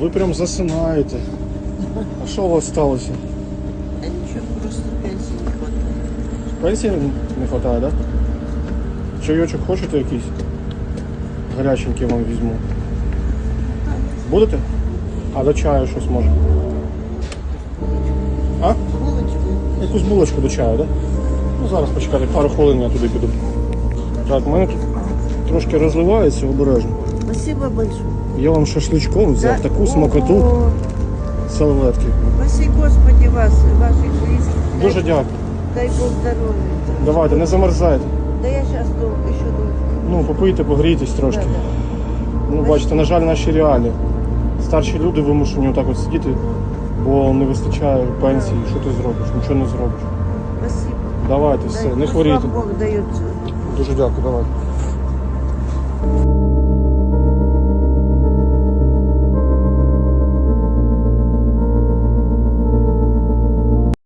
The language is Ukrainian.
Ви прям засинаєте. А що у вас сталося? Да ничего, просто пенсии не хватает. Пенсії не вистачає, так? Да? Чайочок хочете якийсь? Гаряченький вам візьму. Будете? А до чаю щось може. А? Булочку. Якусь булочку до чаю, так? Да? Ну зараз почекайте, пару хвилин я туди піду. Так, в мене тут трошки розливається обережно. Спасибо большое. Я вам шашличком взяв Да. таку смакоту Ого. салветки. Спаси Господи вас, и ваших близких. Дай- Дуже дякую. Дай Бог здоровья. Давайте, не замерзайте. Да я сейчас долго, еще долго. Ну, попийте, погрійтесь трошки. Да, Ну, бачите, на жаль, наші реалії. Старші люди вимушені отак от сидіти, бо не вистачає пенсії. Що ти зробиш? Нічого не зробиш. Спасибо. Давайте, все, Дай- не пусть хворійте. Бог дает Дуже дякую, давайте. you